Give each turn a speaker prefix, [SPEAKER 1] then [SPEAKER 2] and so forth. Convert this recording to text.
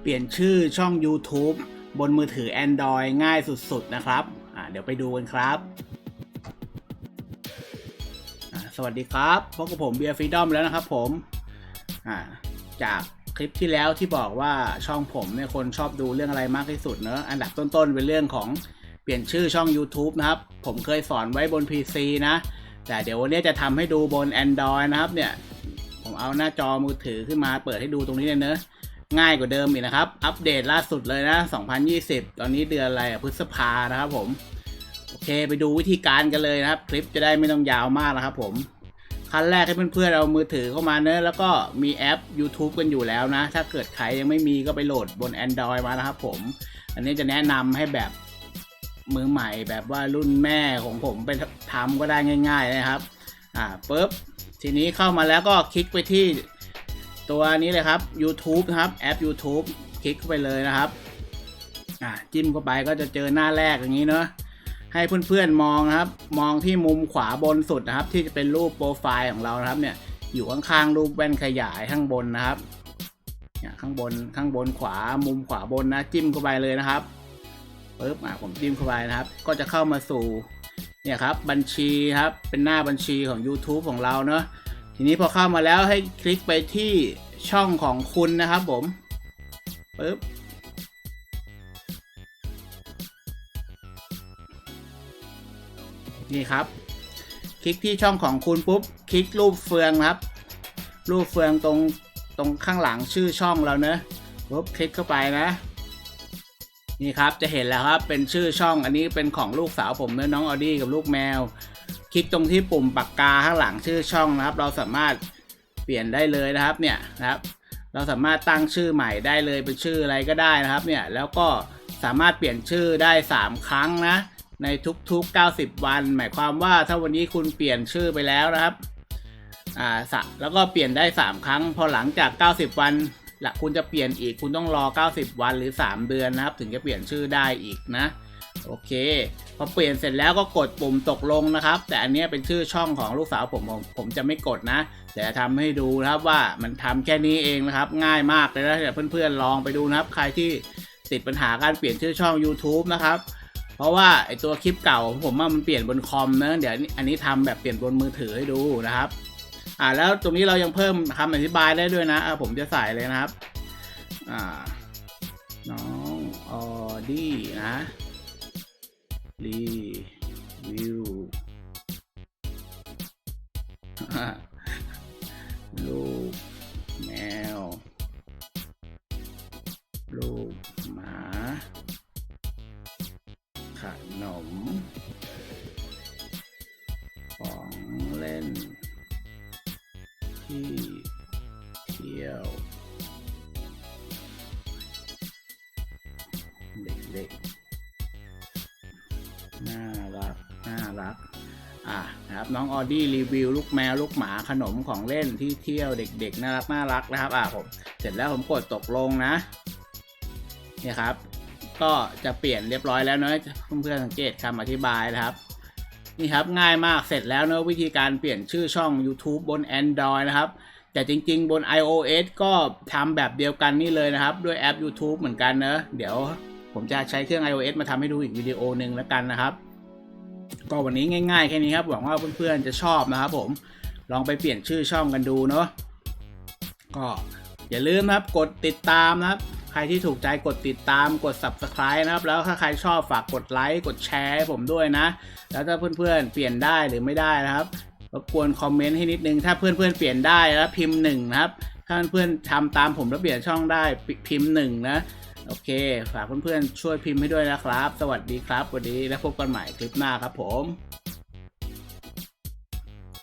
[SPEAKER 1] เปลี่ยนชื่อช่อง YouTube บนมือถือ Android ง่ายสุดๆนะครับเดี๋ยวไปดูกันครับ สวัสดีครับพบกับผมเบียร์ฟรีดอมแล้วนะครับผมจากคลิปที่แล้วที่บอกว่าช่องผมเนี่ยคนชอบดูเรื่องอะไรมากที่สุดเนอะอันดับต้นๆเป็นเรื่องของเปลี่ยนชื่อช่อง YouTube นะครับ ผมเคยสอนไว้บน PC นะ แต่เดี๋ยววันนี้จะทำให้ดูบน Android นะครับเนี่ย ผมเอาหน้าจอมือถือขึ้นมาเปิดให้ดูตรงนี้เลยเนอะ ง่ายกว่าเดิมอีกนะครับ อัปเดตล่าสุดเลยนะ 2020 ตอนนี้เดือนอะไรอะพฤษภานะครับผม โอเคไปดูวิธีการกันเลยนะครับ คลิปจะได้ไม่ต้องยาวมากนะครับผมขั้นแรกให้เพื่อนๆเอามือถือเข้ามาเนอะแล้วก็มีแอป YouTube กันอยู่แล้วนะ ถ้าเกิดใครยังไม่มีก็ไปโหลดบน Android มานะครับผม อันนี้จะแนะนำให้แบบมือใหม่แบบว่ารุ่นแม่ของผมไปทำก็ได้ง่าย ๆนะครับ อ่าปุ๊บทีนี้เข้ามาแล้วก็คลิกไปที่ ตัวนี้เลยครับ YouTube นะครับแอป YouTube คลิกเข้าไปเลยนะครับอ่าจิ้มเข้าไปก็จะเจอหน้าแรกอย่างนี้เนอะให้เพื่อนๆมองนะครับ มองที่มุมขวาบนสุดนะครับ ที่จะเป็นรูปโปรไฟล์ของเรานะครับเนี่ยอยู่ข้างๆรูปแว่นขยายข้างบนนะครับเนี่ยข้างบนข้างบนขวามุมขวาบนนะจิ้มเข้าไปเลยนะครับปึ๊บอะผมจิ้มเข้าไปนะครับ ก็จะเข้ามาสู่เนี่ยครับบัญชีครับเป็นหน้าบัญชีของ YouTube ของเราเนอะทีนี้พอเข้ามาแล้วให้คลิกไปที่ ช่องของคุณนะครับผมปึ๊บนี่ครับ คลิกที่ช่องของคุณปุ๊บ คลิกรูปเฟืองครับ รูปเฟืองตรงตรงข้างหลังชื่อช่องเราเนอะปุ๊บคลิกเข้าไปนะ นี่ครับจะเห็นแล้วครับเป็นชื่อช่องอันนี้เป็นของลูกสาวผมเนอะน้องออดี้กับลูกแมว คลิกตรงที่ปุ่มปากกาข้างหลังชื่อช่องนะครับ เราสามารถ ปลี่ยนได้เลยนะครับเนี่ยนะครับ เราสามารถตั้งชื่อใหม่ได้เลยเป็นชื่ออะไรก็ได้นะครับเนี่ยแล้วก็สามารถเปลี่ยนชื่อได้ 3 ครั้งนะในทุกๆ 90 วัน หมายความว่าถ้าวันนี้คุณเปลี่ยนชื่อไปแล้วนะครับอ่าสะแล้วก็เปลี่ยนได้ 3 ครั้ง พอหลังจาก 90 วันหลักคุณจะเปลี่ยนอีกคุณต้องรอ 90 วันหรือ 3 เดือนนะครับ ถึงจะเปลี่ยนชื่อได้อีกนะ โอเค พอเปลี่ยนเสร็จแล้วก็กดปุ่มตกลงนะครับ แต่อันนี้เป็นชื่อช่องของลูกสาวผมผมผมจะไม่กดนะแต่จะทำให้ดูนะครับว่ามันทำแค่นี้เองนะครับ ง่ายมากเลยนะเดี๋ยวเพื่อนๆลองไปดูนะครับ ใครที่ติดปัญหาการเปลี่ยนชื่อช่อง YouTube นะครับเพราะว่าไอตัวคลิปเก่าของผมว่ามันเปลี่ยนบนคอมนะเดี๋ยวอันนี้ทำแบบเปลี่ยนบนมือถือให้ดูนะครับ อ่าแล้วตรงนี้เรายังเพิ่มคำอธิบายได้ด้วยนะอะผมจะใส่เลยนะครับ อ่า น้องออดี้นะ รีวิวลูกแมว ลูกหมา ขนม ของเล่น ที่เที่ยว เด็กๆ รักอะนะครับน้องออดี้รีวิวลูกแมวลูกหมาขนมของเล่นที่เที่ยวเด็กๆน่ารักน่ารักนะครับอะผมเสร็จแล้วผมกดตกลงนะนี่ครับ ก็จะเปลี่ยนเรียบร้อยแล้วเนอะเพื่อนๆสังเกตคำอธิบายนะครับนี่ครับง่ายมากเสร็จแล้วเนอะวิธีการเปลี่ยนชื่อช่อง YouTube บน Android นะครับ แต่จริงๆบน iOS ก็ทำแบบเดียวกันนี่เลยนะครับ ด้วยแอป YouTube เหมือนกันเนอะเดี๋ยวผมจะใช้เครื่อง iOS มาทำให้ดูอีกวิดีโอหนึ่งแล้วกันนะครับ ก็วันนี้ง่ายๆแค่นี้ครับหวังว่าเพื่อนๆจะชอบนะครับผมลองไปเปลี่ยนชื่อช่องกันดูเนาะก็อย่าลืมนะครับกดติดตามนะครับ ใครที่ถูกใจกดติดตามกด subscribe นะครับ แล้วถ้าใครชอบฝากกดไลค์กดแชร์ให้ผมด้วยนะ แล้วถ้าเพื่อนๆเปลี่ยนได้หรือไม่ได้นะครับรบกวนคอมเมนต์ให้นิดนึง ถ้าเพื่อนๆเปลี่ยนได้แล้วพิมพ์หนึ่งนะครับ ถ้าเพื่อนๆทำตามผมแล้วเปลี่ยนช่องได้พิมพ์หนึ่งนะ โอเค ฝากเพื่อนๆช่วยพิมพ์ให้ด้วยนะครับ สวัสดีครับ วันนี้แล้วพบกันใหม่คลิปหน้าครับผม